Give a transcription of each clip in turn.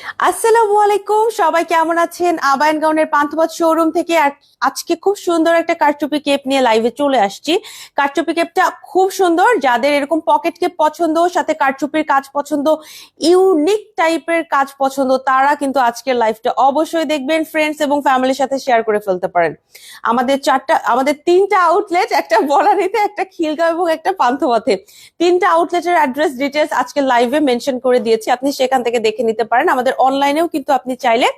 আসসালামু আলাইকুম, সবাই কেমন আছেন? আবায়ন শোরুম থেকে আজকে খুব সুন্দর একটা কারচুপি কেপ নিয়ে লাইভে চলে আসছি। কারচুপি কেপটা খুব সুন্দর, যাদের এরকম পকেট কেপ পছন্দ, সাথে কারচুপির কাজ পছন্দ ইউনিক টাইপের কাজ পছন্দ, তারা কিন্তু আজকের অবশ্যই দেখবেন ফ্রেন্ডস এবং ফ্যামিলির সাথে শেয়ার করে ফেলতে পারেন। আমাদের চারটা, আমাদের তিনটা আউটলেট একটা বলানিতে, একটা খিলগাঁও এবং একটা পান্থপথে। তিনটা আউটলেটের অ্যাড্রেস ডিটেলস আজকে লাইভে মেনশন করে দিয়েছি, আপনি সেখান থেকে দেখে নিতে পারেন। আমাদের অনলাইনেও কিন্তু আপনি চাইলে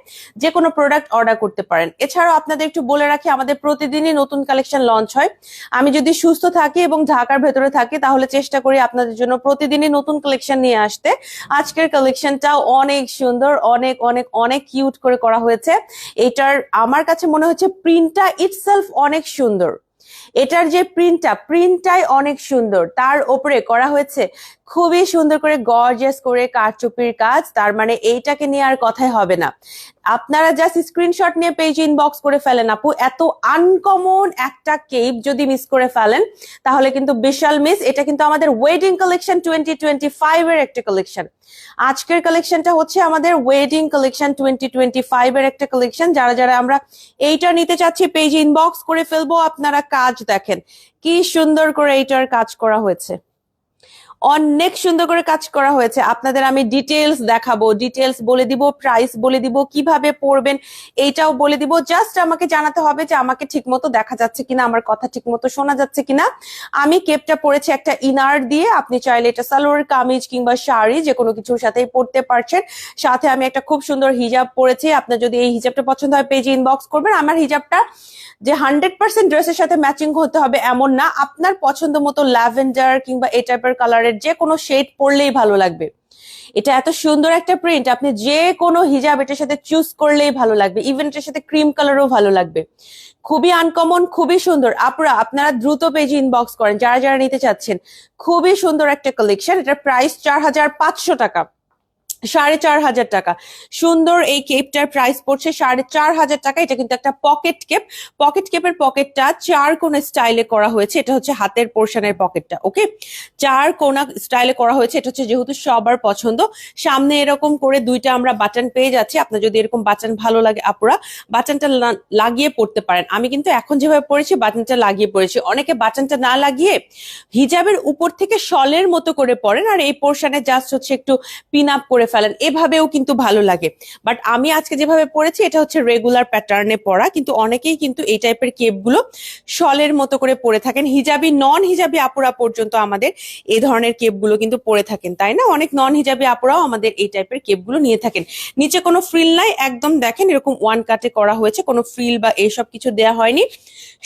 যে কোনো প্রোডাক্ট অর্ডার করতে পারেন। এছাড়াও আপনাদের একটু বলে রাখি, আমাদের প্রতিদিনই নতুন কালেকশন লঞ্চ হয়। আমি যদি সুস্থ থাকি এবং ঢাকার ভেতরে থাকি, তাহলে চেষ্টা করি আপনাদের জন্য প্রতিদিনই নতুন কালেকশন নিয়ে আসতে। আজকের কালেকশনটাও অনেক সুন্দর, অনেক অনেক অনেক কিউট করে করা হয়েছে। এটার আমার কাছে মনে হচ্ছে প্রিন্টটা ইটসেলফ অনেক সুন্দর। এটার যে প্রিন্টটা প্রিন্টটাই অনেক সুন্দর। তার ওপরে করা হয়েছে খুবই সুন্দর করে গর্জিয়াস করে কারচুপির কাজ, তার মানে এইটাকে নিয়ে আর কথাই হবে না। আপনারা জাস্ট স্ক্রিনশট নিয়ে পেজ ইনবক্স করে ফেলেন আপু। এত আনকমন একটা কেপ যদি মিস করে ফেলেন, তাহলে কিন্তু বিশাল মিস এটা কিন্তু আমাদের wedding collection twenty twenty five এর একটা কালেকশন আজকের কালেকশনটা হচ্ছে আমাদের wedding collection twenty twenty five এর একটা কালেকশন যারা যারা আমরা এইটা নিতে চাচ্ছি পেজ ইনবক্স করে ফেলব, আপনারা কাজ দেখেন। কি সুন্দর করে এইটার কাজ করা হয়েছে। অনেক সুন্দর করে কাজ করা হয়েছে। আপনাদের আমি ডিটেলস দেখাবো। ডিটেলস বলে দিব প্রাইস বলে দিব, কীভাবে পড়বেন এইটাও বলে দিব। জাস্ট আমাকে জানাতে হবে যে আমাকে ঠিকমতো দেখা যাচ্ছে কিনা, আমার কথা ঠিকমতো শোনা যাচ্ছে কিনা। আমি কেপটা পরেছি একটা ইনার দিয়ে। আপনি চাইলে এটা সালোয়ার, কামিজ কিংবা শাড়ি যে কোনো কিছুর সাথেই পরতে পারছেন। সাথে আমি একটা খুব সুন্দর হিজাব পরেছি। আপনার যদি এই হিজাবটা পছন্দ হয় পেজে ইনবক্স করবেন। আমার হিজাবটা যে হান্ড্রেড পার্সেন্ট ড্রেসের সাথে ম্যাচিং হতে হবে এমন না। আপনার পছন্দ মতো ল্যাভেন্ডার কিংবা এই টাইপের কালারের যে কোনো শেড পরলেই ভালো লাগবে। এটা এত সুন্দর একটা প্রিন্ট আপনি যে কোনো হিজাব এটার সাথে চুজ করলেই ভালো লাগবে। ইভেন এটার সাথে ক্রিম কালারও ভালো লাগবে। খুবই আনকমন খুবই সুন্দর। আপনারা আপনারা দ্রুত পেজে ইনবক্স করেন। যারা যারা নিতে চাচ্ছেন, খুবই সুন্দর একটা কালেকশন এটার প্রাইস চার হাজার পাঁচশো টাকা। সাড়ে চার হাজার টাকা। সুন্দর এই কেপটার প্রাইস পড়ছে সাড়ে চার হাজার টাকা। এটা কিন্তু একটা পকেট কেপ পকেট কেপের পকেটটা চার কোনা স্টাইলে করা হয়েছে। এটা হচ্ছে হাতের পোর্শনের পকেটটা ওকে চার কোনা স্টাইলে করা হয়েছে। এটা হচ্ছে যেহেতু সবার পছন্দ। সামনে এরকম করে দুইটা আমরা বাটন পেয়ে যাচ্ছি। আপনার যদি এরকম বাটন ভালো লাগে আপুরা বাটনটা লাগিয়ে পড়তে পারেন। আমি কিন্তু এখন যেভাবে পড়েছি বাটনটা লাগিয়ে পড়েছি। অনেকে বাটনটা না লাগিয়ে হিজাবের উপর থেকে শলের মতো করে পড়েন। আর এই পোর্শনে জাস্ট হচ্ছে একটু পিন আপ করে ফেলেন, এভাবেও কিন্তু ভালো লাগে। বাট আমি আজকে যেভাবে পড়েছি, এটা হচ্ছে রেগুলার প্যাটার্নে পড়া, কিন্তু অনেকেই কিন্তু এই টাইপের কেপগুলো শলের মতো করে পরে থাকেন। হিজাবি নন হিজাবি আপুরা পর্যন্ত আমাদের এই ধরনের কেপগুলো কিন্তু পরে থাকেন, তাই না? অনেক নন হিজাবি আপুরাও আমাদের এই টাইপের কেপগুলো নিয়ে থাকেন। নিচে কোনো ফ্রিল নাই, একদম দেখেন এরকম ওয়ান কাটে করা হয়েছে, কোনো ফ্রিল বা এইসব কিছু দেওয়া হয়নি।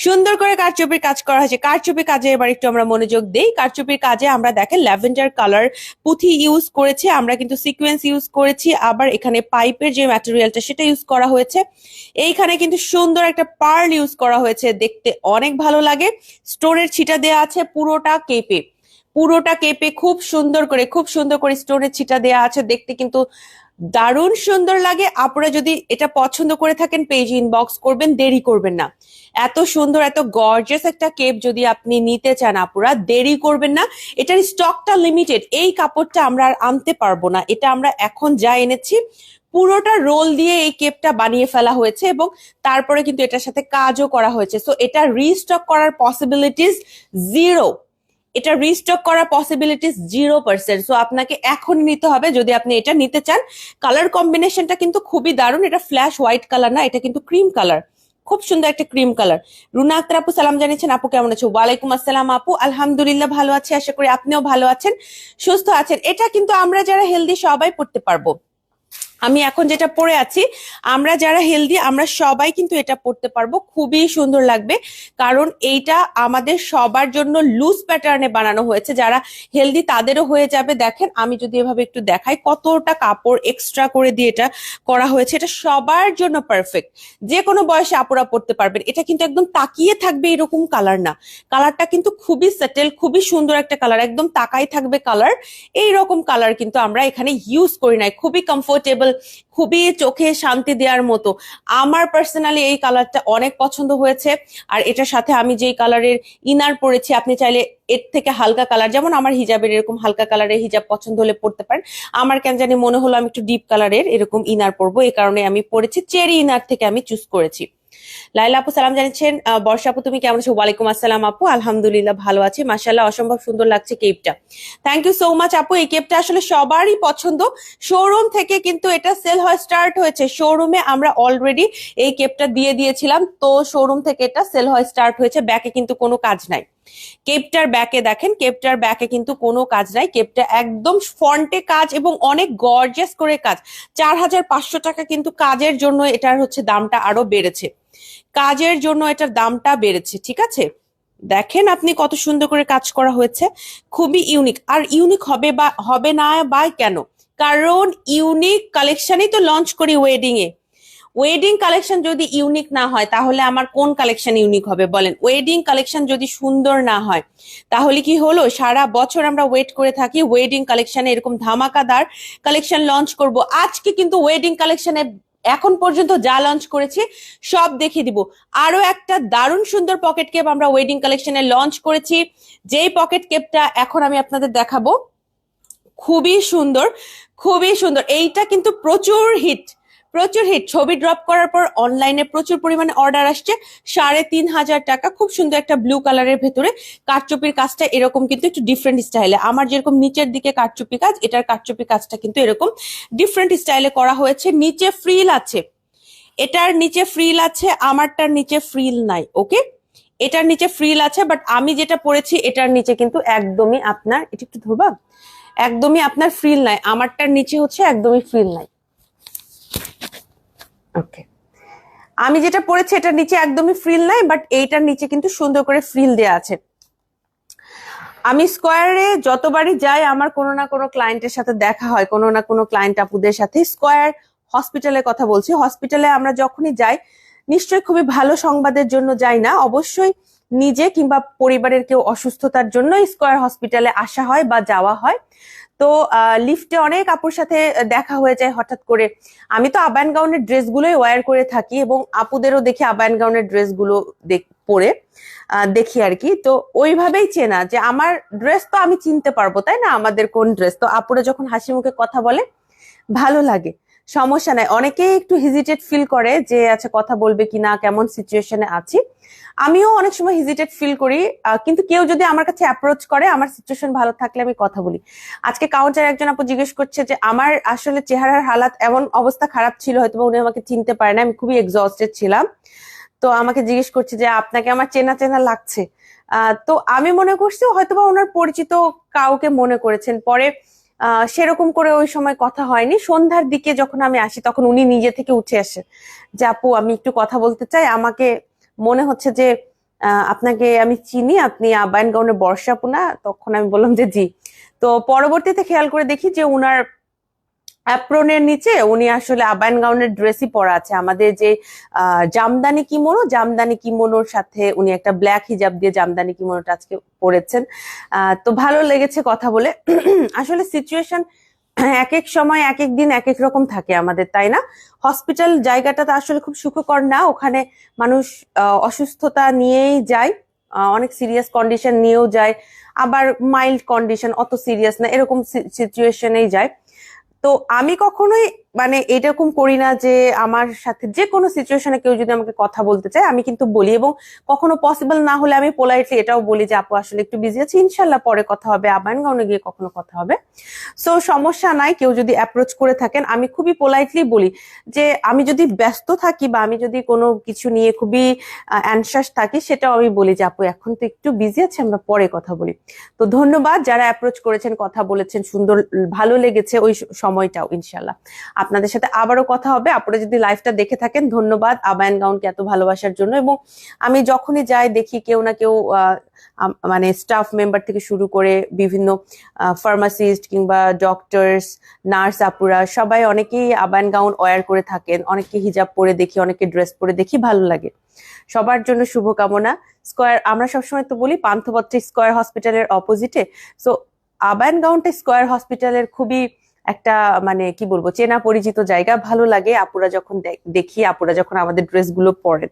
সুন্দর করে কারচুপির কাজ করা হয়েছে। কারচুপির কাজে এবার একটু আমরা মনোযোগ দেই। কারচুপির কাজে আমরা দেখেন ল্যাভেন্ডার কালার পুঁথি ইউজ করেছে, আমরা কিন্তু সিকোয়েন্স ইউজ করেছি, আবার এখানে পাইপের যে ম্যাটেরিয়ালটা সেটা ইউজ করা হয়েছে। এইখানে কিন্তু সুন্দর একটা পার্ল ইউজ করা হয়েছে, দেখতে অনেক ভালো লাগে। স্টোরের ছিটা দেওয়া আছে পুরোটা কেপে। পুরোটা কেপে খুব সুন্দর করে, খুব সুন্দর করে স্টোনের ছিটা দেয়া আছে, দেখতে কিন্তু দারুণ সুন্দর লাগে। আপনারা যদি এটা পছন্দ করে থাকেন পেজ ইনবক্স করবেন, দেরি করবেন না। এত সুন্দর, এত গর্জিয়াস একটা কেপ যদি আপনি নিতে চান আপুরা, দেরি করবেন না। এটার স্টকটা লিমিটেড এই কাপড়টা আমরা আর আনতে পারব না। এটা আমরা এখন যা এনেছি, পুরোটা রোল দিয়ে এই কেপটা বানিয়ে ফেলা হয়েছে এবং তারপরে কিন্তু এটার সাথে কাজও করা হয়েছে। সো এটা রিস্টক করার পসিবিলিটিস জিরো এটা রিস্টক করার পসিবিলিটিস জিরো পার্সেন্ট সো আপনাকে এখন নিতে হবে যদি আপনি এটা নিতে চান। কালার কম্বিনেশনটা কিন্তু খুবই দারুণ। এটা ফ্ল্যাশ হোয়াইট কালার না, এটা কিন্তু ক্রিম কালার খুব সুন্দর একটা ক্রিম কালার রুনা আক্তার আপু, সালাম জানিয়েছেন, আপু কেমন আছে? ওয়ালাইকুম আসসালাম আপু। আলহামদুলিল্লাহ ভালো আছে, আশা করি আপনিও ভালো আছেন, সুস্থ আছেন। এটা কিন্তু আমরা যারা হেলদি সবাই পড়তে পারব। আমি এখন যেটা পরে আছি, আমরা যারা হেলদি আমরা সবাই কিন্তু এটা পড়তে পারব। খুবই সুন্দর লাগবে। কারণ এইটা আমাদের সবার জন্য লুজ প্যাটার্নে বানানো হয়েছে। যারা হেলদি তাদেরও হয়ে যাবে। দেখেন, আমি যদি এভাবে একটু দেখাই, কতটা কাপড় এক্সট্রা করে দিয়ে এটা করা হয়েছে। এটা সবার জন্য পারফেক্ট যে কোনো বয়সে আপুরা পড়তে পারবেন। এটা কিন্তু একদম তাকিয়ে থাকবে এরকম কালার না। কালারটা কিন্তু খুবই সেটেল খুবই সুন্দর একটা কালার একদম তাকাই থাকবে কালার এই রকম কালার কিন্তু আমরা এখানে ইউজ করি নাই। খুবই কমফোর্টেবল কমফোর্টেবল খুবই চোখে শান্তি দেওয়ার মতো। আমার পার্সোনালি এই কালারটা অনেক পছন্দ হয়েছে। আর এটার সাথে আমি যেই কালারের ইনার পরেছি, আপনি চাইলে এর থেকে হালকা কালার যেমন আমার হিজাবের এরকম হালকা কালারের হিজাব পছন্দ হলে পড়তে পারেন। আমার কেন জানি মনে হলো আমি একটু ডিপ কালারের এরকম ইনার পরবো, এই কারণে আমি পরেছি। চেরি ইনার থেকে আমি চুজ করেছি। লাইলা আপু, সালাম জানিয়েছেন। বর্ষা আপু, তুমি কেমন আছো? ওয়ালাইকুম আসসালাম আপু। আলহামদুলিল্লাহ ভালো আছি। মাসাল্লাহ অসম্ভব সুন্দর লাগছে কেপটা। থ্যাংক ইউ সো মাচ আপু। এই কেপটা আসলে সবারই পছন্দ। শোরুম থেকে কিন্তু এটা সেল হয় স্টার্ট হয়েছে। শোরুমে আমরা অলরেডি এই কেপটা দিয়ে দিয়েছিলাম। তো শোরুম থেকে এটা সেল হয় স্টার্ট হয়েছে। ব্যাকে কিন্তু কোনো কাজ নাই। কেপটার ব্যাকে দেখেন, কেপটার ব্যাকে কিন্তু কোনো কাজ নাই। কেপটা একদম ফন্টে কাজ এবং অনেক গর্জিয়াস করে কাজ। চার হাজার পাঁচশো টাকা কিন্তু কাজের জন্য এটার হচ্ছে দামটা আরও বেড়েছে। কাজের জন্য এটার দামটা বেড়েছে, ঠিক আছে? দেখেন আপনি কত সুন্দর করে কাজ করা হয়েছে। খুবই ইউনিক আর ইউনিক হবে বা, হবে না বা কেন? কারণ ইউনিক কালেকশনই তো লঞ্চ করি ওয়েডিং এ ওয়েডিং কালেকশন যদি ইউনিক না হয়, তাহলে আমার কোন কালেকশন ইউনিক হবে? বলেন ওয়েডিং কালেকশন যদি সুন্দর না হয়, তাহলে কি হলো? সারা বছর আমরা ওয়েট করে থাকি ওয়েডিং কালেকশনে এরকম ধামাকাদার কালেকশন লঞ্চ করব। আজকে কিন্তু ওয়েডিং কালেকশনে এখন পর্যন্ত যা লঞ্চ করেছি, সব দেখিয়ে দিব। আরও একটা দারুণ সুন্দর পকেট কেপ আমরা ওয়েডিং কালেকশনে লঞ্চ করেছি। যেই পকেট কেপটা এখন আমি আপনাদের দেখাবো, খুবই সুন্দর খুবই সুন্দর। এইটা কিন্তু প্রচুর হিট প্রচুর হিট ছবি ড্রপ করার পর অনলাইনে প্রচুর পরিমাণে অর্ডার আসছে। সাড়ে তিন হাজার টাকা। খুব সুন্দর একটা ব্লু কালারের ভেতরে কাঠচুপির কাজটা এরকম কিন্তু একটু ডিফারেন্ট স্টাইলে আমার যেরকম নিচের দিকে কাঠচুপি কাজ, এটার কাঠচুপি কাজটা কিন্তু এরকম ডিফারেন্ট স্টাইলে করা হয়েছে। নিচে ফ্রিল আছে। এটার নিচে ফ্রিল আছে, আমারটার নিচে ফ্রিল নাই ওকে এটার নিচে ফ্রিল আছে বাট আমি যেটা পরেছি এটার নিচে কিন্তু একদমই আপনার, এটা একটু ধরবা? একদমই আপনার ফ্রিল নাই, আমারটার নিচে হচ্ছে একদমই ফ্রিল নাই। ওকে আমি যেটা পরেছি এটার নিচে একদমই ফ্রিল নাই বাট এইটার নিচে কিন্তু সুন্দর করে ফ্রিল দেওয়া আছে। আমি স্কোয়ারে যতবারই যাই, আমার কোনো না কোনো ক্লায়েন্টের সাথে দেখা হয়, কোনো না কোনো ক্লায়েন্ট আপুদের সাথে। স্কোয়ার হসপিটালের কথা বলছি। হসপিটালে আমরা যখনই যাই, নিশ্চয়ই খুবই ভালো সংবাদের জন্য যাই না। অবশ্যই নিজে কিংবা পরিবারের কেউ অসুস্থতার জন্য স্কোয়ার হসপিটালে আসা হয় বা যাওয়া হয়। তো লিফটে অনেক আপুর সাথে দেখা হয়ে যায় হঠাৎ করে। আমি তো আবায়ন গাউনের ড্রেসগুলোই ওয়ার করে থাকি এবং আপুদেরও দেখি আবায়ন গাউনের ড্রেসগুলো পরে দেখি আর কি। তো ওইভাবেই চেনা যে আমার ড্রেস তো আমি চিনতে পারব, তাই না? আমাদের কোন ড্রেস? তো আপুরা যখন হাসি মুখে কথা বলে, ভালো লাগে। সমস্যা নাই। অনেকেই একটু হেজিটেট ফিল করে যে আচ্ছা কথা বলবে কিনা? কেমন সিচুয়েশনে আছি? আমিও অনেক সময় হেজিটেট ফিল করি। কিন্তু কেউ যদি আমার কাছে অ্যাপ্রোচ করে, আমার সিচুয়েশন ভালো থাকলে আমি কথা বলি। আজকে কাউন্টার একজন আপু জিজ্ঞেস করছে যে, আমার আসলে চেহারার হালাত এমন অবস্থা খারাপ ছিল হয়তো উনি আমাকে চিনতে পারে না আমি খুবই এক্সস্টেড ছিলাম। তো আমাকে জিজ্ঞেস করছে যে, আপনাকে আমার চেনা চেনা লাগছে? তো আমি মনে করছি হয়তোবা ওনার পরিচিত কাউকে মনে করেছেন। পরে সেরকম করে ওই সময় কথা হয়নি। সন্ধ্যার দিকে যখন আমি আসি, তখন উনি নিজে থেকে উঠে আসে। যে, আপু, আমি একটু কথা বলতে চাই। আমাকে মনে হচ্ছে যে আপনাকে আমি চিনি। আপনি আবায়ন গাউনের বর্ষা আপু না? তখন আমি বললাম যে, জি। তো পরবর্তীতে খেয়াল করে দেখি যে, উনার অ্যাপ্রনের নিচে উনি আসলে আবায়ন গাউনের ড্রেসই পরা আছে। আমাদের যে জামদানি কিমোনো, জামদানি কিমোনোর সাথে উনি একটা ব্ল্যাক হিজাব দিয়ে জামদানি কিমোনোটা আজকে পরেছেন। তো ভালো লেগেছে কথা বলে। আসলে সিচুয়েশন এক এক সময় এক এক দিন এক এক রকম থাকে আমাদের, তাই না? হসপিটাল জায়গাটা তো আসলে খুব সুখকর না। ওখানে মানুষ অসুস্থতা নিয়েই যায় অনেক সিরিয়াস কন্ডিশন নিয়েও যায়। আবার মাইল্ড কন্ডিশন অত সিরিয়াস না, এরকম সিচুয়েশনেই যায়। তো আমি কখনোই মানে এরকম করি না যে আমার সাথে যে কোনো সিচুয়েশনে কেউ যদি আমাকে কথা বলতে চায়, আমি কিন্তু বলি এবং কখনো পসিবল না হলে আমি পোলাইটলি এটাও বলি যে, আপু, আসলে একটু বিজি আছি ইনশাল্লাহ পরে কথা হবে, আবায়ন গাউনে গিয়ে কখনো কথা হবে। সো সমস্যা নাই, কেউ যদি অ্যাপ্রোচ করে থাকেন, আমি খুবই পোলাইটলি বলি যে, আমি যদি ব্যস্ত থাকি বা আমি যদি কোনো কিছু নিয়ে খুবই অ্যানসাস থাকি, সেটাও আমি বলি যে, আপু, এখন তো একটু বিজি আছে, আমরা পরে কথা বলি। তো ধন্যবাদ যারা অ্যাপ্রোচ করেছেন, কথা বলেছেন, সুন্দর, ভালো লেগেছে ওই সময়টাও ইনশাল্লাহ আপনাদের সাথে আবারও কথা হবে। আপনারা যদি লাইভটা দেখে থাকেন, ধন্যবাদ আবায়ন গাউনকে এত ভালোবাসার জন্য। এবং আমি যখনই যাই দেখি কেউ না কেউ মানে স্টাফ মেম্বার থেকে শুরু করে বিভিন্ন ফার্মাসিস্ট কিংবা ডক্টরস নার্স আপুরা, সবাই অনেকেই আবায়ন গাউন ওয়্যার করে থাকেন অনেকে হিজাব পরে দেখি অনেকে ড্রেস পরে দেখি, ভালো লাগে। সবার জন্য শুভকামনা। স্কোয়ার, আমরা সবসময় তো বলি পান্থপত্র স্কোয়ার হসপিটালের অপোজিটে সো আবায়ন গাউনটা স্কোয়ার হসপিটালের খুবই একটা মানে কি বলব, চেনা পরিচিত জায়গা ভালো লাগে আপুরা যখন দেখ- আপুরা যখন আমাদের ড্রেসগুলো পরেন।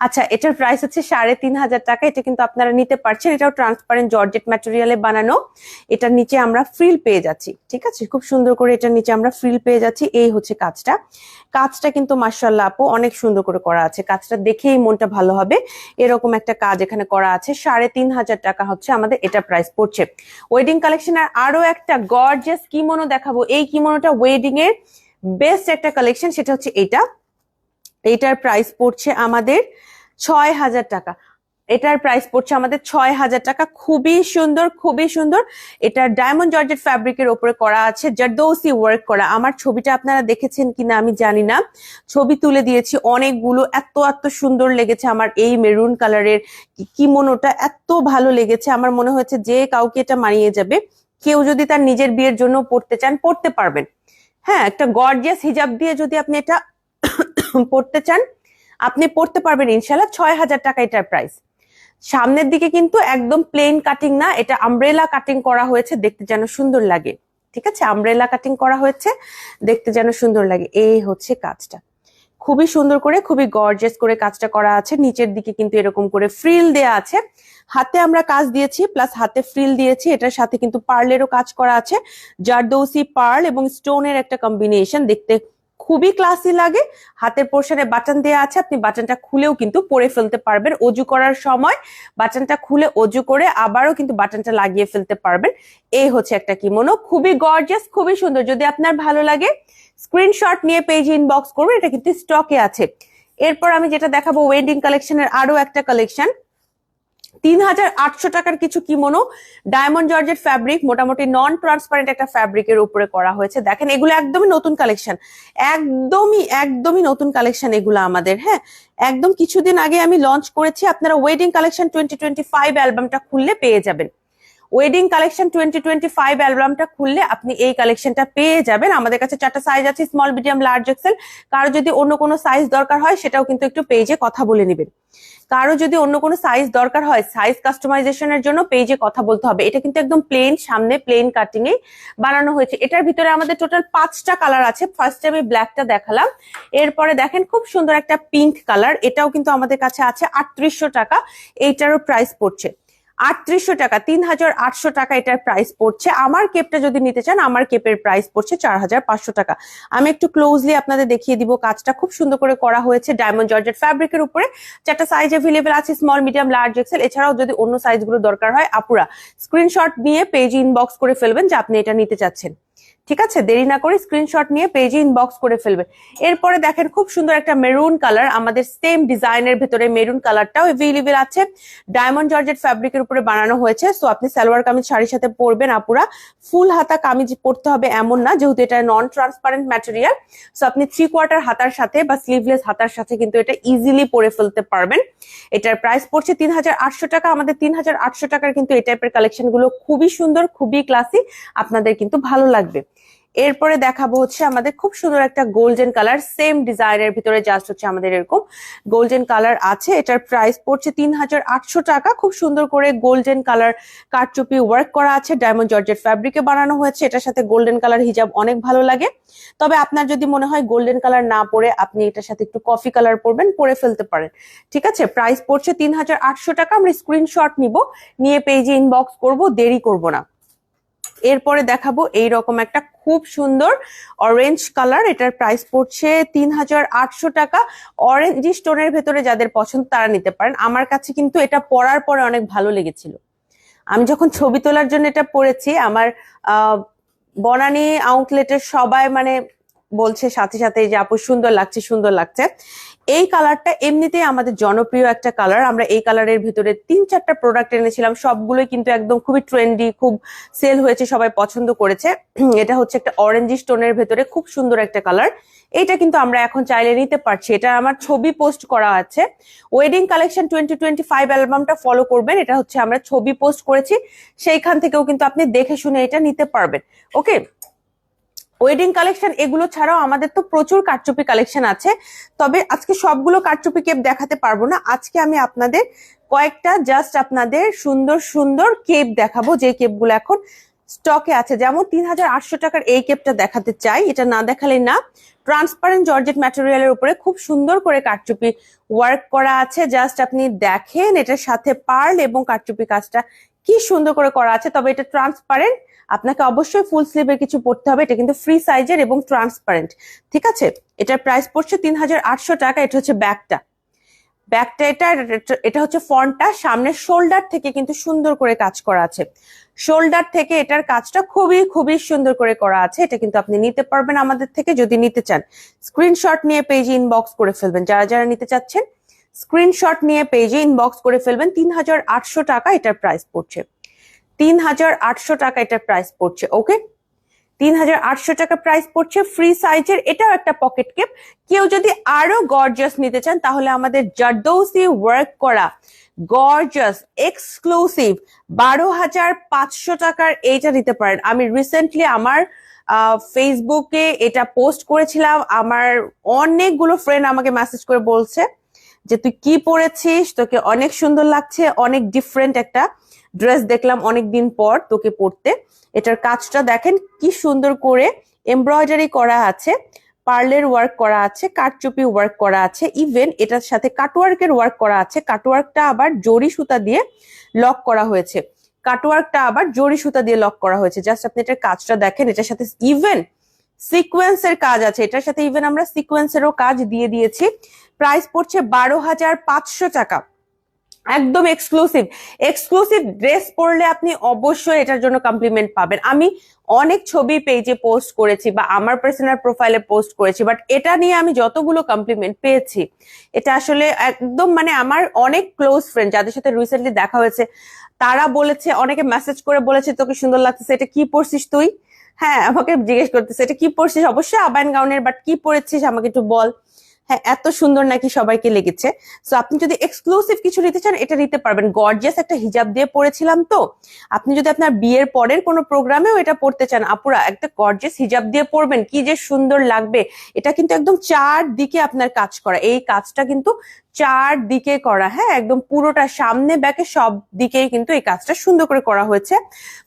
আচ্ছা এটার প্রাইস হচ্ছে সাড়ে তিন হাজার টাকা, এটা কিন্তু আপনারা নিতে পারছেন, এটাও ট্রান্সপারেন্ট জর্জেট ম্যাটেরিয়ালে বানানো। এটার নিচে আমরা ফ্রিল পেয়ে যাচ্ছি, ঠিক আছে? খুব সুন্দর করে এটার নিচে আমরা ফ্রিল পেয়ে যাচ্ছি, এই হচ্ছে কাজটা কাজটা কিন্তু মার্শাল্লাহ আপু অনেক সুন্দর করে করা আছে কাজটা দেখেই মনটা ভালো হবে। এরকম একটা কাজ এখানে করা আছে, সাড়ে তিন হাজার টাকা হচ্ছে আমাদের এটা প্রাইস পড়ছে। ওয়েডিং কালেকশনের আরও একটা গর্জিয়াস কিমোনো দেখাবো এই কিমোনোটা ওয়েডিং এর বেস্ট একটা কালেকশন সেটা হচ্ছে এটা। এটার প্রাইস পড়ছে আমাদের ছয় হাজার টাকা। এটার প্রাইস পড়ছে আমাদের ছয় হাজার টাকা। খুবই সুন্দর খুবই সুন্দর। এটা ডায়মন্ড জর্জেট ফ্যাব্রিকের ওপরে করা আছে জারদৌসি ওয়ার্ক করা। আমার ছবিটা আপনারা দেখেছেন কিনা আমি জানি না। ছবি তুলে দিয়েছি, অনেকগুলো এত এত সুন্দর লেগেছে আমার এই মেরুন কালারের কিমোনোটা। এত ভালো লেগেছে, আমার মনে হয়েছে যে কাউকে এটা মানিয়ে যাবে। কেউ যদি তার নিজের বিয়ের জন্য পড়তে চান, পড়তে পারবেন। হ্যাঁ একটা গর্জিয়াস হিজাব দিয়ে যদি আপনি এটা পড়তে চান, আপনি পড়তে পারবেন ইনশাল্লাহ ছয় হাজার টাকা এটার প্রাইস সামনের দিকে কিন্তু একদম প্লেন কাটিং না, এটা আমব্রেলা কাটিং করা হয়েছে, দেখতে যেন সুন্দর লাগে। ঠিক আছে? আমব্রেলা কাটিং করা হয়েছে, দেখতে যেন সুন্দর লাগে। এই হচ্ছে কাজটা। খুবই সুন্দর করে, খুবই গর্জেস করে কাজটা করা আছে। নিচের দিকে কিন্তু এরকম করে ফ্রিল দেয়া আছে। হাতে আমরা কাজ দিয়েছি প্লাস হাতে ফ্রিল দিয়েছি। এটার সাথে কিন্তু পার্লেরও কাজ করা আছে। জারদৌসি পার্ল এবং স্টোনের একটা কম্বিনেশন দেখতে খুবই ক্লাসি লাগে। হাতের পোর্শনে বাটন দেওয়া আছে, আপনি বাটনটা খুলেও কিন্তু পরে ফেলতে পারবেন। অজু করার সময় বাটনটা খুলে অজু করে আবারও কিন্তু বাটনটা লাগিয়ে ফেলতে পারবেন। এই হচ্ছে একটা কিমোনো খুবই গর্জিয়াস খুবই সুন্দর। যদি আপনার ভালো লাগে স্ক্রিনশট নিয়ে পেজ ইনবক্স করবেন, এটা কিন্তু স্টকে আছে। এরপর আমি যেটা দেখাবো ওয়েডিং কালেকশনের আরও একটা কালেকশন তিন হাজার আটশো টাকার কিছু কিমোনো ডায়মন্ড জর্জেট ফ্যাব্রিক মোটামুটি নন ট্রান্সপারেন্ট একটা ফ্যাব্রিকের উপরে করা হয়েছে। দেখেন, এগুলো একদমই নতুন কালেকশন একদমই একদমই নতুন কালেকশন এগুলো আমাদের হ্যাঁ? একদম কিছুদিন আগে আমি লঞ্চ করেছি, আপনারা wedding collection twenty twenty five অ্যালবামটা খুললে পেয়ে যাবেন। Wedding collection twenty twenty five অ্যালবামটা খুললে আপনি এই কালেকশনটা পেয়ে যাবেন। আমাদের কাছে চারটা সাইজ আছে স্মল মিডিয়াম লার্জ এক্সেল কারও যদি অন্য কোনো সাইজ দরকার হয়, সেটাও কিন্তু একটু পেজে কথা বলে নেবেন। কারও যদি অন্য কোনো সাইজ দরকার হয় সাইজ কাস্টমাইজেশনের জন্য পেজে কথা বলতে হবে। এটা কিন্তু একদম প্লেন সামনে প্লেন কাটিং এ বানানো হয়েছে। এটার ভিতরে আমাদের টোটাল পাঁচটা কালার আছে। ফার্স্টে আমি ব্ল্যাকটা দেখালাম। এরপরে দেখেন খুব সুন্দর একটা পিঙ্ক কালার এটাও কিন্তু আমাদের কাছে আছে আটত্রিশশো টাকা। এইটারও প্রাইস পড়ছে। আটত্রিশশো টাকা তিন হাজার আটশো টাকা এটার প্রাইস পড়ছে। আমার কেপটা যদি নিতে চান, আমার কেপের প্রাইস পড়ছে চার হাজার পাঁচশো টাকা। আমি একটু ক্লোজলি আপনাদের দেখিয়ে দিব কাজটা। খুব সুন্দর করে করা হয়েছে ডায়মন্ড জর্জেট ফ্যাব্রিকের উপরে। চারটা সাইজ অ্যাভেলেবেল আছে স্মল মিডিয়াম লার্জ এক্সেল এছাড়াও যদি অন্য সাইজগুলো দরকার হয়, আপুরা স্ক্রিনশট নিয়ে পেজ ইনবক্স করে ফেলবেন যে আপনি এটা নিতে চাচ্ছেন। ঠিক আছে? দেরি না করে স্ক্রিনশট নিয়ে পেজে ইনবক্স করে ফেলবেন এরপরে দেখেন, খুব সুন্দর একটা মেরুন কালার আমাদের সেম ডিজাইনের ভেতরে মেরুন কালারটাও অ্যাভেলেবেল আছে। ডায়মন্ড জর্জেট ফ্যাব্রিকের উপরে বানানো হয়েছে সো আপনি সালোয়ার কামিজ, শাড়ির সাথে পরবেন আপুরা। ফুল হাতা কামিজ পরতে হবে এমন না, যেহেতু এটা নন ট্রান্সপারেন্ট ম্যাটেরিয়াল সো আপনি থ্রি কোয়ার্টার হাতার সাথে বা স্লিভলেস হাতার সাথে কিন্তু এটা ইজিলি পরে ফেলতে পারবেন। এটার প্রাইস পড়ছে তিন হাজার আটশো টাকা, আমাদের তিন হাজার আটশো টাকার কিন্তু এই টাইপের কালেকশনগুলো খুবই সুন্দর, খুবই ক্লাসি আপনাদের কিন্তু ভালো লাগবে। এরপরে দেখাবো হচ্ছে আমাদের খুব সুন্দর একটা গোল্ডেন কালার সেম ডিজাইনের ভিতরে জাস্ট হচ্ছে আমাদের এরকম গোল্ডেন কালার আছে। এটার প্রাইস পড়ছে তিন হাজার আটশো টাকা। খুব সুন্দর করে গোল্ডেন কালার কারচুপি ওয়ার্ক করা আছে। ডায়মন্ড জর্জেট ফ্যাব্রিকে বানানো হয়েছে। এটার সাথে গোল্ডেন কালার হিজাব অনেক ভালো লাগে। তবে আপনার যদি মনে হয় গোল্ডেন কালার না পরে আপনি এটার সাথে একটু কফি কালার পরবেন, পরে ফেলতে পারেন। ঠিক আছে? প্রাইস পড়ছে তিন হাজার আটশো টাকা। আমরা স্ক্রিনশট নিব। নিয়ে পেজে ইনবক্স করব। দেরি করব না। এরপরে দেখাবো এই রকম একটা খুব সুন্দর অরেঞ্জ কালার এটার প্রাইস পড়ছে তিন হাজার আটশো টাকা। অরেঞ্জ স্টোনের ভেতরে যাদের পছন্দ তারা নিতে পারেন। আমার কাছে কিন্তু এটা পরার পরে অনেক ভালো লেগেছিল। আমি যখন ছবি তোলার জন্য এটা পরেছি আমার বনানী আউটলেটের সবাই মানে বলছে সাথে সাথে যে, আপু, সুন্দর লাগছে সুন্দর লাগছে। এই কালারটা এমনিতেই আমাদের জনপ্রিয় একটা কালার আমরা এই কালারের ভিতরে তিন চারটা প্রোডাক্ট এনেছিলাম। সবগুলোই কিন্তু একদম খুবই ট্রেন্ডি খুব সেল হয়েছে, সবাই পছন্দ করেছে। এটা হচ্ছে একটা অরেঞ্জি স্টোনের ভেতরে খুব সুন্দর একটা কালার এটা কিন্তু আমরা এখন চাইলে নিতে পারছি। এটা আমার ছবি পোস্ট করা আছে। Wedding collection twenty twenty five অ্যালবামটা follow করবেন। এটা হচ্ছে আমরা ছবি পোস্ট করেছি। সেইখান থেকেও কিন্তু আপনি দেখে শুনে এটা নিতে পারবেন। ওকে ওয়েডিং কালেকশন এগুলো ছাড়াও আমাদের তো প্রচুর কারচুপি কালেকশন আছে। তবে আজকে সবগুলো কারচুপি কেপ দেখাতে পারব না। আজকে আমি আপনাদের কয়েকটা জাস্ট আপনাদের সুন্দর সুন্দর কেপ দেখাবো যে কেপগুলো এখন স্টকে আছে। যেমন তিন হাজার আটশো টাকার এই কেপটা দেখাতে চাই। এটা না দেখালে না। ট্রান্সপারেন্ট জর্জেট ম্যাটেরিয়ালের উপরে খুব সুন্দর করে কারচুপি ওয়ার্ক করা আছে। জাস্ট আপনি দেখেন, এটার সাথে পার্ল এবং কারচুপি কাজটা কি সুন্দর করে করা আছে, তবে এটা ট্রান্সপারেন্ট আপনাকে অবশ্যই ফুল স্লিভের কিছু পড়তে হবে, এটা কিন্তু ফ্রি সাইজের এবং ট্রান্সপারেন্ট ঠিক আছে? এটার প্রাইস পড়ছে তিন হাজার আটশো টাকা, এটা হচ্ছে ব্যাগটা। ব্যাকটা এটা এটা হচ্ছে ফ্রন্টটা সামনের শোল্ডার থেকে কিন্তু সুন্দর করে কাজ করা আছে। শোল্ডার থেকে এটার কাজটা খুবই খুবই সুন্দর করে করা আছে, এটা কিন্তু আপনি নিতে পারবেন আমাদের থেকে যদি নিতে চান। স্ক্রিনশট নিয়ে পেজে ইনবক্স করে ফেলবেন, যারা যারা নিতে চাচ্ছেন। স্ক্রিনশট নিয়ে পেজে ইনবক্স করে ফেলবেন। তিন হাজার আটশো টাকা এটার প্রাইস পড়ছে। তিন হাজার আটশো টাকা এটার প্রাইস পড়ছে ওকে তিন হাজার আটশো টাকা প্রাইস পড়ছে ফ্রি সাইজের এটাও একটা পকেট কেপ কেউ যদি আরও গর্জাস নিতে চান, তাহলে আমাদের জারদৌসি ওয়ার্ক করা গর্জাস এক্সক্লুসিভ বারো হাজার পাঁচশো টাকার এইটা নিতে পারেন। আমি রিসেন্টলি আমার ফেসবুকে এটা পোস্ট করেছিলাম। আমার অনেকগুলো ফ্রেন্ড আমাকে মেসেজ করে বলছে যে তুই কি পরেছিস, তোকে অনেক সুন্দর লাগছে, অনেক ডিফারেন্ট একটা ড্রেস দেখলাম অনেক দিন পর তোকে পরতে। এটার কাজটা দেখেন কি সুন্দর করে এমব্রয়ডারি করা আছে পার্লের ওয়ার্ক করা আছে, কাঠচুপি ওয়ার্ক করা আছে ইভেন এটার সাথে কাটওয়ার্কের ওয়ার্ক করা আছে কাটওয়ার্কটা আবার জরি সুতা দিয়ে লক করা হয়েছে। কাটওয়ার্কটা আবার জরি সুতা দিয়ে লক করা হয়েছে। জাস্ট আপনি এটার কাজটা দেখেন, এটার সাথে ইভেন সিকোয়েন্সের কাজ আছে। এটার সাথে ইভেন আমরা সিকোয়েন্সেরও কাজ দিয়ে দিয়েছি। প্রাইস পড়ছে বারো হাজার পাঁচশো টাকা। একদম এক্সক্লুসিভ এক্সক্লুসিভ ড্রেস পরলে আপনি অবশ্যই এটার জন্য কমপ্লিমেন্ট পাবেন। আমি অনেক ছবি পেজে পোস্ট করেছি বা আমার পার্সোনাল প্রোফাইলে পোস্ট করেছি বাট এটা নিয়ে আমি যতগুলো কমপ্লিমেন্ট পেয়েছি, এটা আসলে একদম মানে আমার অনেক ক্লোজ ফ্রেন্ড যাদের সাথে রিসেন্টলি দেখা হয়েছে, তারা বলেছে, অনেকে মেসেজ করে বলেছে, তোকে সুন্দর লাগতেছে, এটা কি পড়ছিস তুই? হ্যাঁ আমাকে জিজ্ঞেস করতেছে, এটা কি পড়ছিস অবশ্যই আবায়ন গাউনের বাট কি পড়েছিস আমাকে একটু বল। হ্যাঁ এত সুন্দর নাকি সবাইকে লেগেছে। সো আপনি যদি এক্সক্লুসিভ কিছু নিতে চান, এটা নিতে পারবেন। গর্জিয়াস একটা হিজাব দিয়ে পড়েছিলাম তো। আপনি যদি আপনার বিয়ের পরের কোনো প্রোগ্রামেও এটা পড়তে চান, আপুরা, একটা গর্জিয়াস হিজাব দিয়ে পড়বেন কি যে সুন্দর লাগবে। এটা কিন্তু একদম চার দিকে আপনার কাজ করা। এই কাজটা কিন্তু চার দিকে করা হ্যাঁ একদম পুরোটা সামনে ব্যাকে সব দিকেই কিন্তু এই কাজটা সুন্দর করে করা হয়েছে।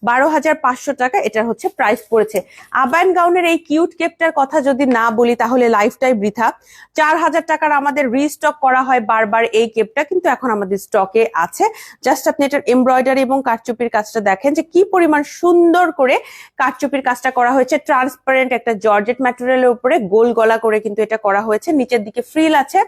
বারো হাজার পাঁচশো টাকা এটার হচ্ছে প্রাইস পড়েছে। আবায়ন গাউনের এই কিউট কেপটার কথা যদি না বলি, তাহলে লাইফটাই বৃথা। চার হাজার টাকার আমাদের রিস্টক করা হয় বারবার এই কেপটা কিন্তু এখন আমাদের স্টকে আছে। জাস্ট আপনি এটার এমব্রয়ডারি এবং কাঠচুপির কাজটা দেখেন যে কি পরিমাণ সুন্দর করে কাঠচুপির কাজটা করা হয়েছে। ট্রান্সপারেন্ট একটা জর্জেট ম্যাটেরিয়ালের উপরে গোল গলা করে কিন্তু এটা করা হয়েছে। নিচের দিকে ফ্রিল আছে।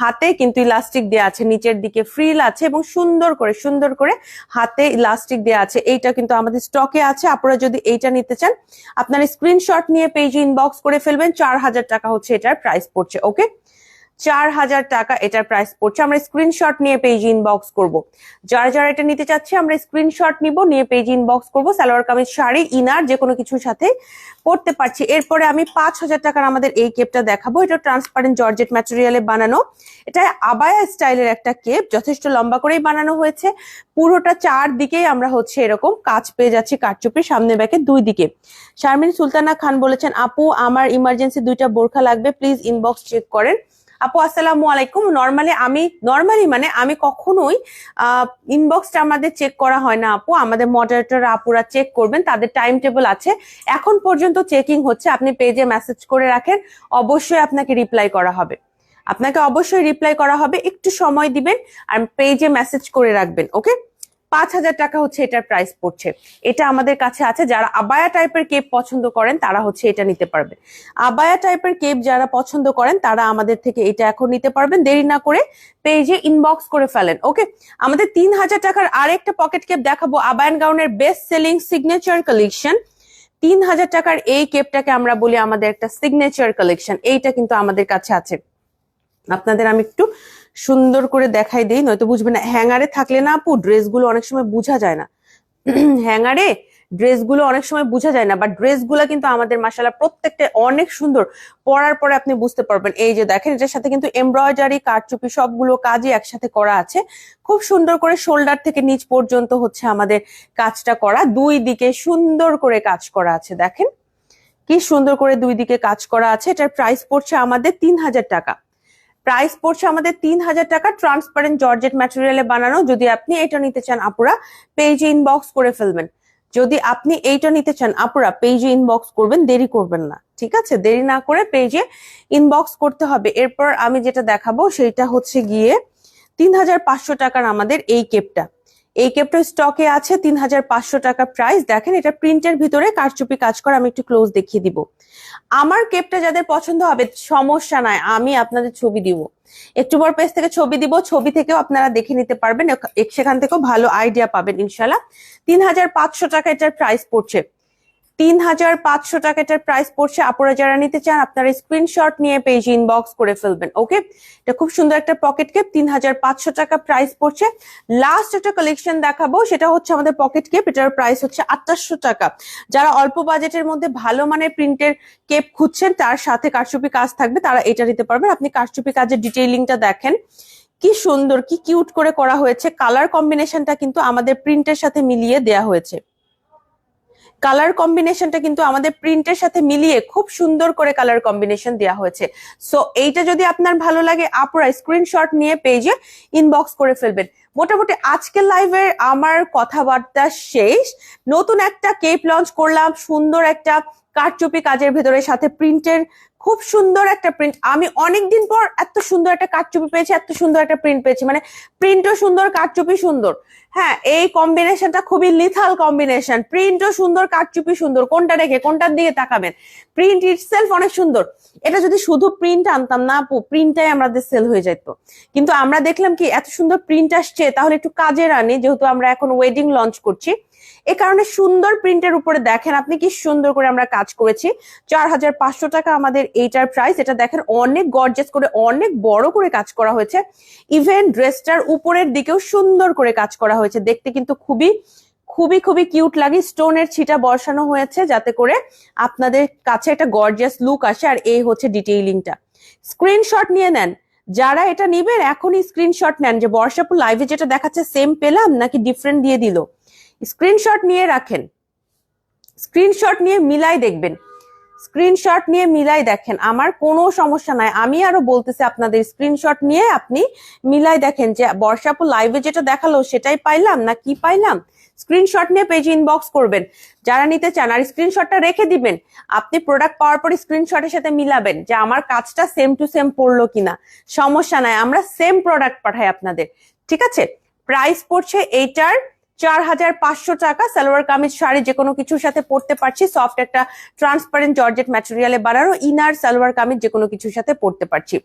হাতে কিন্তু ইলাস্টিক দেওয়া আছে, নিচের দিকে ফ্রিল আছে এবং সুন্দর করে সুন্দর করে হাতে ইলাস্টিক দেওয়া আছে। এইটা কিন্তু আমাদের স্টকে আছে। আপনারা যদি এইটা নিতে চান, আপনার স্ক্রিনশট নিয়ে পেজে ইনবক্স করে ফেলবেন। চার হাজার টাকা হচ্ছে এটার প্রাইস পড়ছে ওকে চার হাজার টাকা এটার প্রাইস পড়ছে। আমরা স্ক্রিনশট নিয়ে পেজ ইনবক্স করব। যারা যারা এটা নিতে চাচ্ছে, আমরা স্ক্রিনশট নিব, নিয়ে পেজ ইনবক্স করব। সালোয়ার কামিজ, শাড়ি, ইনার, যে কোনো কিছুর সাথে পড়তে পারছি। এরপরে আমি পাঁচ হাজার টাকার আমাদের এই কেপটা দেখাবো। এটা ট্রান্সপারেন্ট জর্জেট ম্যাটেরিয়ালে বানানো। এটা আবায়া স্টাইলের একটা কেপ যথেষ্ট লম্বা করেই বানানো হয়েছে। পুরোটা চার দিকেই আমরা হচ্ছে এরকম কাজ পেয়ে যাচ্ছি কাঠচুপির সামনে ব্যাকে দুই দিকে। শারমিন সুলতানা খান বলেছেন, আপু, আমার ইমার্জেন্সি দুইটা বোরখা লাগবে প্লিজ ইনবক্স চেক করেন। আপু, আসসালামু আলাইকুম। নর্মালি আমি নর্মালি মানে আমি কখনোই ইনবক্সটা আমাদের চেক করা হয় না আপু। আমাদের মডারেটর আপুরা চেক করবেন, তাদের টাইম টেবিল আছে। এখন পর্যন্ত চেকিং হচ্ছে, আপনি পেজে মেসেজ করে রাখেন, অবশ্যই আপনাকে রিপ্লাই করা হবে। আপনাকে অবশ্যই রিপ্লাই করা হবে, একটু সময় দিবেন, আর পেজে মেসেজ করে রাখবেন ওকে পাঁচ হাজার টাকা হচ্ছে এটার প্রাইস পড়ছে। এটা আমাদের কাছে আছে, যারা আবায়া টাইপের কেপ পছন্দ করেন, তারা হচ্ছে এটা নিতে পারবেন আবায়া টাইপের কেপ যারা পছন্দ করেন, তারা আমাদের থেকে এটা এখন নিতে পারবেন। দেরি না করে পেজে ইনবক্স করে ফেলেন ওকে আমাদের তিন হাজার টাকার আরেকটা পকেট কেপ দেখাবো, আবায়ান গাউনের বেস্ট সেলিং সিগনেচার কালেকশন তিন হাজার টাকার এই কেপটাকে আমরা বলি আমাদের একটা সিগনেচার কালেকশন এইটা কিন্তু আমাদের কাছে আছে। আপনাদের আমি একটু সুন্দর করে দেখাই দিই, নয়তো বুঝবে না। হ্যাঙ্গারে থাকলে না আপু ড্রেসগুলো অনেক সময় বোঝা যায় না। হ্যাঙ্গারে ড্রেসগুলো অনেক সময় বোঝা যায় না, বাট ড্রেসগুলো কিন্তু আমাদের মাসালা প্রত্যেকটা অনেক সুন্দর। পরার পরে আপনি বুঝতে পারবেন। এই যে দেখেন, এটার সাথে কিন্তু এমব্রয়ডারি কারচুপি সবগুলো কাজই একসাথে করা আছে। খুব সুন্দর করে শোল্ডার থেকে নিচ পর্যন্ত হচ্ছে আমাদের কাজটা করা। দুই দিকে সুন্দর করে কাজ করা আছে, দেখেন। কি সুন্দর করে দুই দিকে কাজ করা আছে। এটার প্রাইস পড়ছে আমাদের তিন হাজার টাকা। প্রাইস পড়ছে আমাদের তিন হাজার টাকা ট্রান্সপারেন্ট জর্জেট ম্যাটেরিয়ালে বানানো। যদি আপনি এটা নিতে চান, আপুরা পেজে ইনবক্স করে ফেলবেন। যদি আপনি এইটা নিতে চান, আপুরা পেজে ইনবক্স করবেন, দেরি করবেন না। ঠিক আছে? দেরি না করে পেজে ইনবক্স করতে হবে। এরপর আমি যেটা দেখাবো সেটা হচ্ছে গিয়ে তিন হাজার পাঁচশো টাকার আমাদের এই কেপটা এই কেপটা স্টকে আছে তিন হাজার পাঁচশো টাকা প্রাইস দেখেন, এটা প্রিন্টের ভিতরে কারচুপি কাজ করে, আমি একটু ক্লোজ দেখিয়ে দিব। আমার কেপটা যাদের পছন্দ হবে, সমস্যা নাই, আমি আপনাদের ছবি দিব। একটু বড় পেজ থেকে ছবি দিব, ছবি থেকেও আপনারা দেখে নিতে পারবেন। সেখান থেকেও ভালো আইডিয়া পাবেন ইনশাল্লাহ তিন হাজার পাঁচশো টাকা এটার প্রাইস পড়ছে। তিন হাজার পাঁচশো টাকা এটার প্রাইস পড়ছে। আপনারা যারা নিতে চান, আপনারা স্ক্রিনশট নিয়ে পেজ ইনবক্স করে ফেলবেন ওকে এটা খুব সুন্দর একটা পকেট কেপ তিন হাজার পাঁচশো টাকা প্রাইস পড়ছে। লাস্ট একটা কালেকশন দেখাবো, সেটা হচ্ছে আমাদের পকেট কেপ এটার প্রাইস হচ্ছে আটাশশো টাকা। যারা অল্প বাজেটের মধ্যে ভালো মানের প্রিন্টের কেপ খুঁজছেন, তার সাথে কারচুপি কাজ থাকবে, তারা এটা নিতে পারবেন। আপনি কারচুপি কাজের ডিটেইলিংটা দেখেন। কি সুন্দর, কি কিউট করে করা হয়েছে। কালার কম্বিনেশনটা কিন্তু আমাদের প্রিন্টের সাথে মিলিয়ে দেয়া হয়েছে। কালার কম্বিনেশনটা কিন্তু আমাদের প্রিন্টের সাথে মিলিয়ে খুব সুন্দর করে কালার কম্বিনেশন দেওয়া হয়েছে। সো এইটা যদি আপনার ভালো লাগে আপনারা স্ক্রিনশট নিয়ে পেজে ইনবক্স করে ফেলবেন। মোটামুটি আজকের লাইভের আমার কথাবার্তা শেষ। নতুন একটা কেপ লঞ্চ করলাম, সুন্দর একটা কারচুপি কাজের ভেতরে সাথে প্রিন্টের খুব সুন্দর একটা প্রিন্ট আমি অনেকদিন পর এত সুন্দর একটা কারচুপি পেয়েছি, এত সুন্দর একটা প্রিন্ট পেয়েছি। মানে প্রিন্টও সুন্দর, কারচুপি সুন্দর। হ্যাঁ এই কম্বিনেশনটা খুবই লিথাল কম্বিনেশন প্রিন্টও সুন্দর, কারচুপি সুন্দর। কোনটা রেখে, কোনটার দিকে তাকাবেন? প্রিন্ট ইটসেলফ অনেক সুন্দর। এটা যদি শুধু প্রিন্ট আনতাম না, আপু প্রিন্টটাই আমাদের সেল হয়ে যেত কিন্তু আমরা দেখলাম কি, এত সুন্দর প্রিন্ট আসছে, তাহলে একটু কাজের আনি যেহেতু আমরা এখন ওয়েডিং লঞ্চ করছি। এ কারণে সুন্দর প্রিন্টের উপরে দেখেন আপনি কি সুন্দর করে আমরা কাজ করেছি। চার হাজার পাঁচশো টাকা আমাদের এইটার প্রাইস এটা দেখেন অনেক গর্জেস করে, অনেক বড় করে কাজ করা হয়েছে। ইভেন ড্রেসটার উপরের দিকেও সুন্দর করে কাজ করা হয়েছে। দেখতে কিন্তু খুবই খুবই খুবই কিউট লাগে। স্টোনের ছিটা বসানো হয়েছে যাতে করে আপনাদের কাছে একটা গর্জিয়াস লুক আসে। আর এই হচ্ছে ডিটেইলিংটা স্ক্রিনশট নিয়ে নেন। যারা এটা নিবেন, এখনই স্ক্রিনশট নেন যে বর্ষাপুর লাইভে যেটা দেখাচ্ছে সেম পেলাম নাকি ডিফারেন্ট দিয়ে দিল? স্ক্রিনশট নিয়ে রাখেন। স্ক্রিনশট নিয়ে মিলাই দেখবেন। স্ক্রিনশট নিয়ে মিলাই দেখেন। আমার কোনো সমস্যা নাই। আমি আরও বলতেছি আপনাদের, স্ক্রিনশট নিয়ে আপনি মিলাই দেখেন যে বর্ষাপুর লাইভে যেটা দেখাল সেটাই পাইলাম না কি পাইলাম? স্ক্রিনশট নিয়ে পেজ ইনবক্স করবেন। যারা নিতে চান, আর স্ক্রিনশটটা রেখে দিবেন। আপনি প্রোডাক্ট পাওয়ার পর স্ক্রিনশটের সাথে মিলাবেন যে আমার কাজটা সেম টু সেম পড়ল কিনা। সমস্যা নাই, আমরা সেম প্রোডাক্ট পাঠাই আপনাদের। ঠিক আছে? প্রাইস পড়ছে এইটার চার হাজার পাঁচশো টাকা। সালোয়ার কামিজ, শাড়ি যে কোনো কিছুর সাথে পারছি। সফট একটা ট্রান্সপারেন্ট জর্জেট ম্যাটেরিয়ালে বানানো ইনার, সালোয়ার কামিজ যে কোনো কিছুর সাথে পরতে পারছি।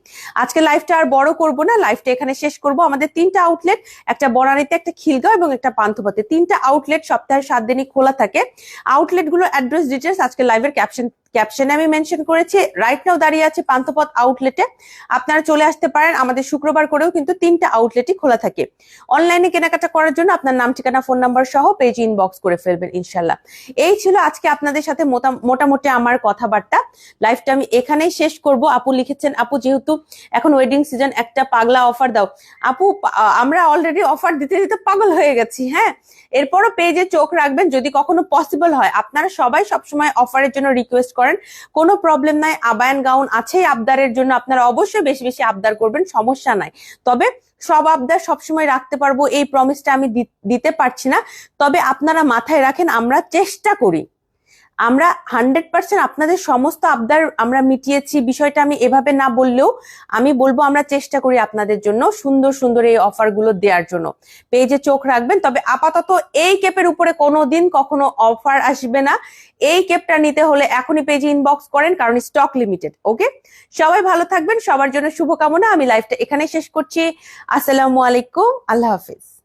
আজকে লাইফটা আর বড় করব না লাইফটা এখানে শেষ করব। আমাদের তিনটা আউটলেট একটা বনানীতে, একটা খিলগাঁও এবং একটা পান্থপথে। তিনটা আউটলেট সপ্তাহে সাত দিনই খোলা থাকে। আউটলেটগুলো অ্যাড্রেস ডিটেলস আজকে লাইভের ক্যাপশন ক্যাপশনে আমি মেনশন করেছি রাইট নাও দাঁড়িয়ে আছে পান্থপথ আউটলেটে আপনারা চলে আসতে পারেন, আমাদের শুক্রবার করেও কিন্তু তিনটা আউটলেটই খোলা থাকে। অনলাইনে কেনাকাটা করার জন্য আপনার নাম, ঠিকানা ফোন নাম্বার সহ পেজ ইনবক্স করে ফেলবেন ইনশাল্লাহ এই ছিল আজকে আপনাদের সাথে মোটামুটি আমার কথাবার্তা। লাইফটা আমি এখানেই শেষ করব। আপু লিখেছেন, আপু, যেহেতু এখন ওয়েডিং সিজন একটা পাগলা অফার দাও। আপু আমরা অলরেডি অফার দিতে দিতে পাগল হয়ে গেছি হ্যাঁ? এরপরও পেজে চোখ রাখবেন, যদি কখনো পসিবল হয়। আপনারা সবাই সবসময় অফারের জন্য রিকোয়েস্ট করেন কোনো প্রবলেম নাই, আবায়ন গাউন আছেই আবদারের জন্য আপনারা অবশ্যই বেশি বেশি আবদার করবেন, সমস্যা নাই। তবে সব আবদার সবসময় রাখতে পারব, এই প্রমিসটা আমি দিতে পারছি না। তবে আপনারা মাথায় রাখেন, আমরা চেষ্টা করি। আমরা হান্ড্রেড পার্সেন্ট আপনাদের সমস্ত আবদার আমরা মিটিয়েছি। বিষয়টা আমি এভাবে না বললেও আমি বলব আমরা চেষ্টা করি আপনাদের জন্য সুন্দর সুন্দর এই অফারগুলো দেওয়ার জন্য। পেজে চোখ রাখবেন, তবে আপাতত এই কেপের উপরে কোনো দিন কখনো অফার আসবে না। এই কেপটা নিতে হলে এখনই পেজে ইনবক্স করেন, কারণ স্টক লিমিটেড ওকে? সবাই ভালো থাকবেন, সবার জন্য শুভকামনা। আমি লাইভটা এখানে শেষ করছি। আসসালামু আলাইকুম, আল্লাহ হাফিজ।